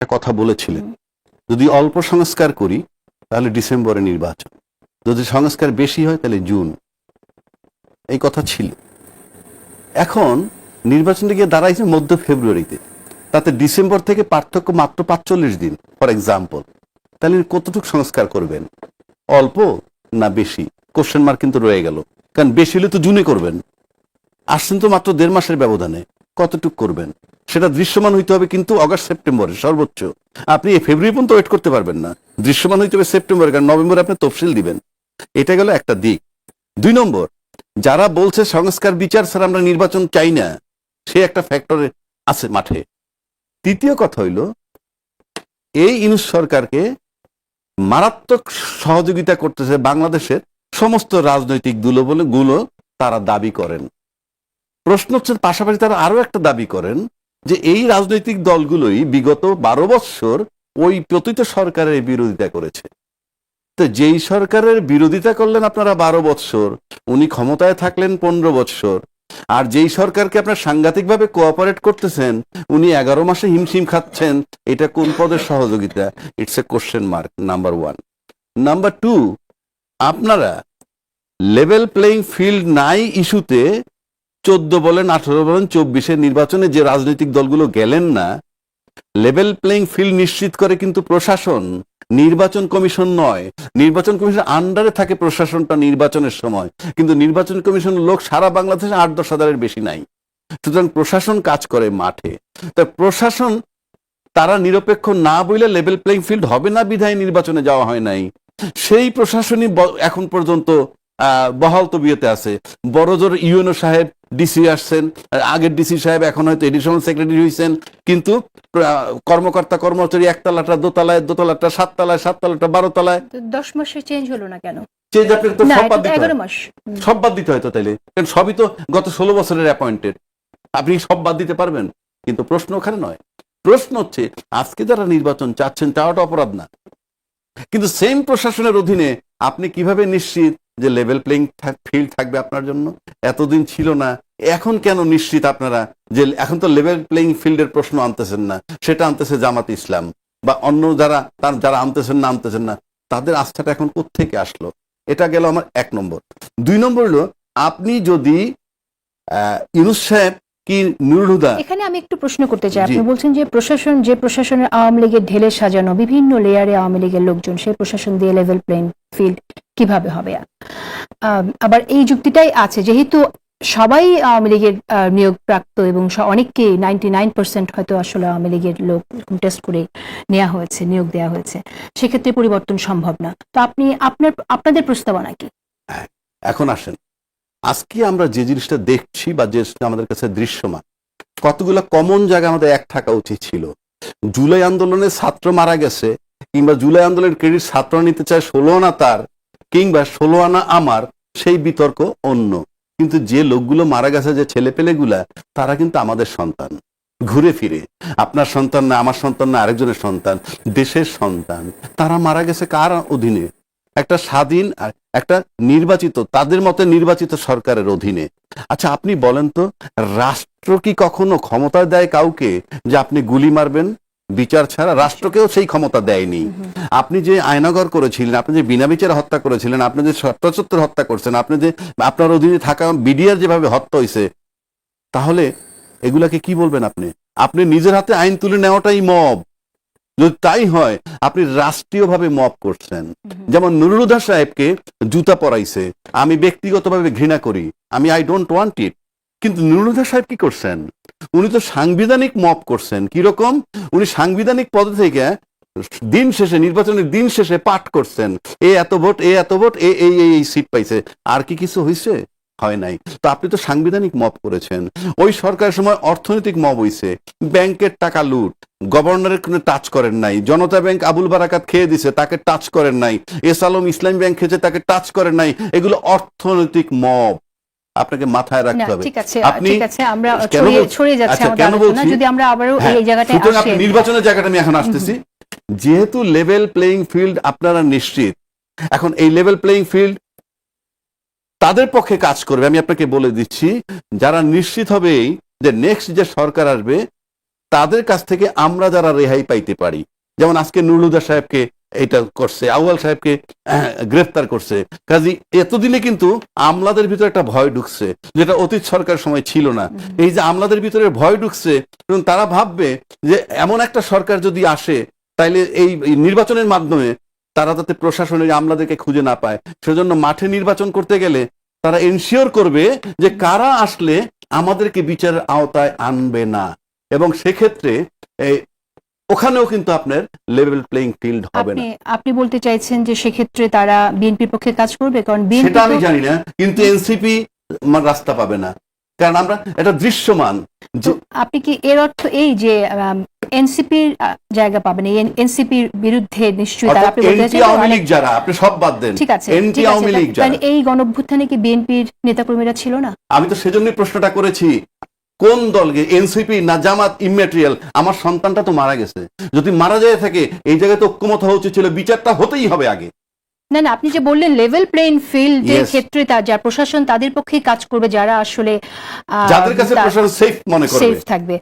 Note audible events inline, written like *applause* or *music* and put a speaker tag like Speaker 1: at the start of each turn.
Speaker 1: একটা কথা বলেছিলেন। যদি অল্প সংস্কার করি, তাহলে ডিসেম্বরে নির্বাচন। যদি সংস্কার বেশি হয়, তাহলে জুন। এই কথা ছিল। এখন নির্বাচনটা গিয়ে দাঁড়াইছে মধ্য ফেব্রুয়ারিতে। তাতে ডিসেম্বর থেকে পার্থক্য মাত্র পাঁচচল্লিশ দিন, ফর এক্সাম্পল তাহলে কতটুকু সংস্কার করবেন? অল্প না বেশি? কোশ্চেন মার্ক কিন্তু রয়ে গেল। কারণ বেশি হলে তো জুনে করবেন। আসছেন তো মাত্র দেড় মাসের ব্যবধানে। কতটুক করবেন? সেটা দৃশ্যমান হইতে হবে কিন্তু অগাস্ট, সেপ্টেম্বরে, সর্বোচ্চ। আপনি ফেব্রুয়ারি পর্যন্ত ওয়েট করতে পারবেন না। দৃশ্যমান হইতে হবে সেপ্টেম্বরে, কারণ নভেম্বরে আপনি তফসিল দিবেন। এটা গেল একটা দিক। দুই নম্বর, যারা বলছে সংস্কার বিচার স্যার আমরা নির্বাচন চাই না, সে একটা ফ্যাক্টরে আছে মাঠে। তৃতীয় কথা হইল, এই ইনুস সরকারকে মারাত্মক সহযোগিতা করতেছে বাংলাদেশের সমস্ত রাজনৈতিক দল বলে গুলো তারা দাবি করেন। প্রশ্ন হচ্ছে, পাশাপাশি তারা আরও একটা দাবি করেন যে এই রাজনৈতিক দলগুলোই বিগত বারো বৎসর ওই পতিত সরকারের বিরোধিতা করেছে। তো যেই সরকারের বিরোধিতা করলেন আপনারা বারো বৎসর উনি ক্ষমতায় থাকলেন পনেরো বৎসর আর যেই সরকারকে আপনার সাংঘাতিকভাবে কোঅপারেট করতেছেন, উনি এগারো মাসে হিমশিম খাচ্ছেন, এটা কোন পদের সহযোগিতা? It's a question mark number one number two আপনারা লেভেল প্লেইং ফিল্ড নাই ইস্যুতে চোদ্দ বলেন, আঠারো বলেন, চব্বিশের নির্বাচনে যে রাজনৈতিক দলগুলো গেলেন না, লেভেল প্লেইং ফিল্ড নিশ্চিত করে কিন্তু প্রশাসন, নির্বাচন কমিশন নয়। নির্বাচন কমিশন আন্ডারে থাকে প্রশাসনটা নির্বাচনের সময়। কিন্তু নির্বাচন কমিশন লোক সারা বাংলাদেশে আট দশ হাজারের বেশি নাই। সুতরাং প্রশাসন কাজ করে মাঠে। তা প্রশাসন, তারা নিরপেক্ষ না বইলে লেভেল প্লেইং ফিল্ড হবে না বিধায় নির্বাচনে যাওয়া হয় নাই। সেই প্রশাসনই এখন পর্যন্ত বহাল তবিয়তে আছে। বড়জোর ইউএনও সাহেব ডিসি আসছেন। আগের ডিসি সাহেব এখন হয়তো এডিশনাল সেক্রেটারি হয়েছেন কিন্তু কর্মকর্তা কর্মচারী একতলাটা দোতলায় দোতলাটা সাততলায় সাততলাটা বারো তলায়
Speaker 2: দশ মাসে চেঞ্জ হলো না কেন?
Speaker 1: চেঞ্জ আপনাকে তো সব বাদ দিতে হয়। সব বাদ দিতে হয়তো তাইলে। কারণ সবই তো গত ষোলো বছরের অ্যাপয়েন্টেড আপনি সব বাদ দিতে পারবেন। কিন্তু প্রশ্ন ওখানে নয়। প্রশ্ন হচ্ছে আজকে যারা নির্বাচন চাচ্ছেন চাওয়াটা অপরাধ না। কিন্তু সেম প্রশাসনের অধীনে আপনি কীভাবে নিশ্চিত যে লেভেল প্লেইং ফিল্ড থাকবে আপনার জন্য এতদিন ছিল না। এখন কেন নিশ্চিত আপনারা যে এখন তো লেভেল প্লেইং ফিল্ডের প্রশ্ন আনতেছেন না? সেটা আনতেছে জামাত ইসলাম বা অন্য যারা তার যারা আনতেছেন না আনতেছেন না তাদের আস্থাটা এখন কোত্থেকে আসলো? এটা গেল আমার এক নম্বর। দুই নম্বর হলো আপনি যদি ইউনুস সাহেব কি নুরুল হুদা
Speaker 2: এখানে আমি একটু প্রশ্ন করতে চাই। আপনি বলছেন যে প্রশাসন যে প্রশাসনের আওয়ামী লীগের ঢেলে সাজানো বিভিন্ন লেয়ারে আওয়ামী লীগের লোকজন সেই প্রশাসন দিয়ে লেভেল প্লেইং ফিল্ড কীভাবে হবে? আবার এই যুক্তিটাই আছে, যেহেতু সবাই আওয়ামী লীগের নিয়োগ প্রাপ্ত এবং স- অনেককে নাইনটি নাইন পার্সেন্ট হয়তো আসলে আওয়ামী লীগের লোক টেস্ট করে নেওয়া হয়েছে, নিয়োগ দেওয়া হয়েছে, সেক্ষেত্রে পরিবর্তন সম্ভব না। তো আপনি, আপনার, আপনাদের প্রস্তাবনা কি?
Speaker 1: এখন আসেন। আজকে আমরা যে জিনিসটা দেখছি বা যে আমাদের কাছে দৃশ্যমান, কতগুলো কমন জায়গা আমাদের এক থাকা উচিত ছিল। জুলাই আন্দোলনে ছাত্র মারা গেছে, কিংবা জুলাই আন্দোলনের ক্রেডিট ছাত্র নিতে চায়, ষোলো না তার কিংবা ষোলো আনা আমার, সেই বিতর্ক অন্য। কিন্তু যে লোকগুলো মারা গেছে, যে ছেলেপেলেগুলা তারা কিন্তু আমাদের সন্তান। ঘুরে ফিরে। আপনার সন্তান না, আমার সন্তান না, আরেকজনের সন্তান, দেশের সন্তান। তারা মারা গেছে কার অধীনে? একটা স্বাধীন একটা নির্বাচিত, তাদের মতে নির্বাচিত সরকারের অধীনে। আচ্ছা আপনি বলেন তো, রাষ্ট্র কি কখনো ক্ষমতা দেয় কাউকে যে আপনি গুলি মারবেন? বিচার ছাড়া রাষ্ট্রকেও সেই ক্ষমতা দেয়নি। আপনি যে আয়নাগর করেছিলেন, আপনি যে বিনা বিচারে হত্যা করেছিলেন, আপনি যে সত্যচত্বর হত্যা করছেন, আপনি যে আপনার অধীনে থাকা বিডিআর যেভাবে হত্যা হয়েছে তাহলে এগুলাকে কি বলবেন আপনি? আপনি নিজের হাতে আইন তুলে নেওয়াটাই মব। যদি তাই হয়, আপনি রাষ্ট্রীয়ভাবে মব করছেন। যেমন নুরুলুদা সাহেবকে জুতা পরাইছে, আমি ব্যক্তিগতভাবে ঘৃণা করি, আমি আই ডোন্ট ওয়ান্ট ইট কিন্তু নুরুলুদা সাহেব কি করছেন? উনি তো সাংবিধানিক মপ করছেন। কীরকম? উনি সাংবিধানিক পদ থেকে দিন শেষে, নির্বাচনের দিন শেষে পাঠ করছেন। এ এত ভোট, এ এত ভোট, এ, এই এই সিট পাইছে। আর কি কিছু হয়েছে হয় নাই। তো আপনি তো সাংবিধানিক মপ করেছেন। ওই সরকারের সময় অর্থনৈতিক মপ হইছে। ব্যাংকের টাকা লুট। গভর্নরের কোনো টাচ করেন নাই। জনতা ব্যাংক আবুল বারাকাত খেয়ে দিছে, তাকে টাচ করেন নাই। এস আলম ইসলামী ব্যাংক খেয়েছে, তাকে টাচ করেন নাই। এগুলো অর্থনৈতিক মব। আপনাকে মাথায় রাখতে হবে।
Speaker 2: ঠিক আছে
Speaker 1: আপনি
Speaker 2: ঠিক আছে আমরা ছড়িয়ে যাচ্ছে
Speaker 1: আচ্ছা,
Speaker 2: আমাদের? যদি আমরা আবারও
Speaker 1: হ্যাঁ,
Speaker 2: এই জায়গাটায়
Speaker 1: আপনি
Speaker 2: আসি।
Speaker 1: নির্বাচনের জায়গাটা আমি এখন আসতেছি। যেহেতু লেভেল প্লেইং ফিল্ড আপনারা নিশ্চিত এখন এই লেভেল প্লেইং ফিল্ড তাদের পক্ষে কাজ করবে। আমি আপনাকে বলে দিচ্ছি যারা নিশ্চিত হবে যে নেক্সট যে সরকার আসবে তাদের কাছ থেকে আমরা যারা রেহাই পাইতে পারি যেমন আজকে নুরুলুদা সাহেবকে এটা করছে আউয়াল সাহেবকে *clears throat* গ্রেফতার করছে। কাজী এতদিনে কিন্তু আমলাদের ভিতরে একটা ভয় ঢুকছে যেটা অতীত সরকার সময় ছিল না। এই যে আমলাদের ভিতরে ভয় ঢুকছে এবং তারা ভাববে যে এমন একটা সরকার যদি আসে তাইলে এই নির্বাচনের মাধ্যমে তারা যাতে প্রশাসনের আমলাদেরকে খুঁজে না পায়। সেজন্য মাঠে নির্বাচন করতে গেলে তারা এনশিওর করবে যে কারা আসলে আমাদেরকে বিচারের আওতায় আনবে না। এবং সেক্ষেত্রে এই ওখানেও কিন্তু আপনার লেভেল প্লেইং ফিল্ড হবে না।
Speaker 2: আপনি আপনি বলতে চাইছেন যে সেক্ষেত্রে তারা বিএনপির পক্ষে কাজ করবে? কারণ বিএনপি
Speaker 1: সেটা আমি জানি না কিন্তু এনসিপি রাস্তা পাবে না। কারণ আমরা এটা দৃশ্যমান
Speaker 2: আপনি কি এর অর্থ এই যে এনসিপির জায়গা পাবেন এনসিপির বিরুদ্ধে নিশ্চয়ই তারা আপনি বলতে
Speaker 1: আওয়ামী লীগ যারা আপনি সব বাদ দেন।
Speaker 2: ঠিক আছে
Speaker 1: এনটি আওয়ামী লীগ যারা।
Speaker 2: এই গণভ্যুত্থানে কি বিএনপির নেতাকর্মীরা ছিল না?
Speaker 1: আমি তো সেজন্যই প্রশ্নটা করেছি। কোন দলকে? এনসিপি না জামাত ইমেটেরিয়াল আমার সন্তানটা তো মারা গেছে। যদি মারা যায় থাকে এই জায়গায় তো ঐক্যমত হওয়া উচিত ছিল। বিচারটা হতেই হবে আগে।
Speaker 2: না না আপনি যে বললেন লেভেল প্লেইং ফিল্ড
Speaker 1: যে
Speaker 2: ক্ষেত্রে তার যা প্রশাসন তাদের পক্ষেই কাজ করবে যারা আসলে
Speaker 1: যাদের কাছে প্রশাসন সেফ মনে করবে।
Speaker 2: সেফ থাকবে।